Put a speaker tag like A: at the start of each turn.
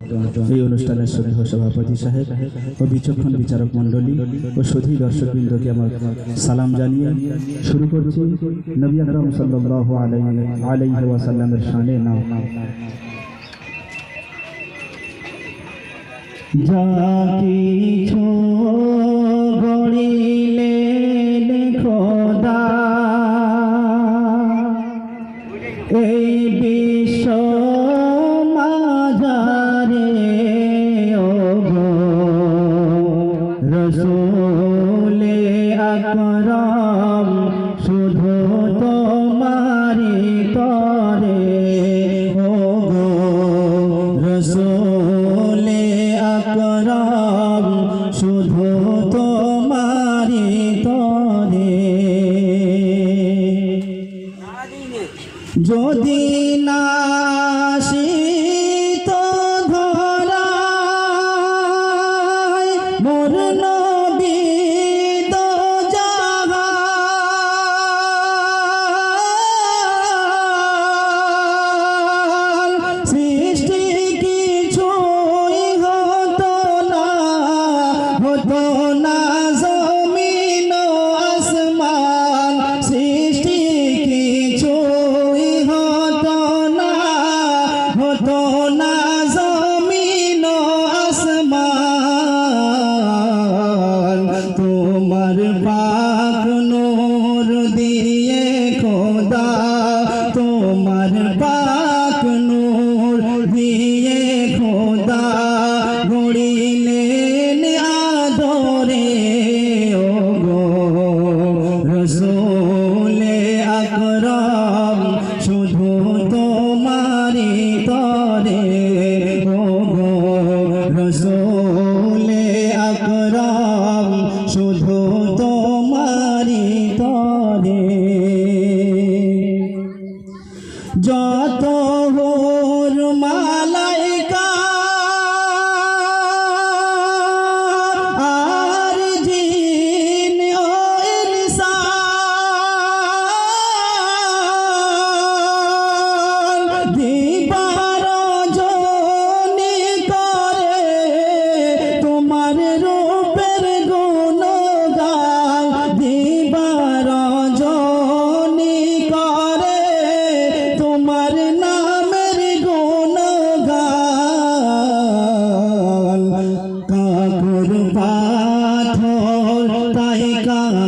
A: এই অনুষ্ঠানের শ্রদ্ধেয় সভাপতি সাহেব ও বিচক্ষণ বিচারক মণ্ডলী ও সুধী দর্শকবৃন্দকে আমার সালাম জানিয়ে শুরু করছি নবী আকরম শানে নাম খোদা, এই বিশ্ব রসুলে আকরম শুধু তোমারি তরে। রসুলে আকরম শুধু তোমারি তরে। যদি না পাক নূর খোদা, তোমার পাক নূর দিয়ে খোদা, গড়িলেন আদরে ও গো রসুলে আকরম শুধু তোমারি jangan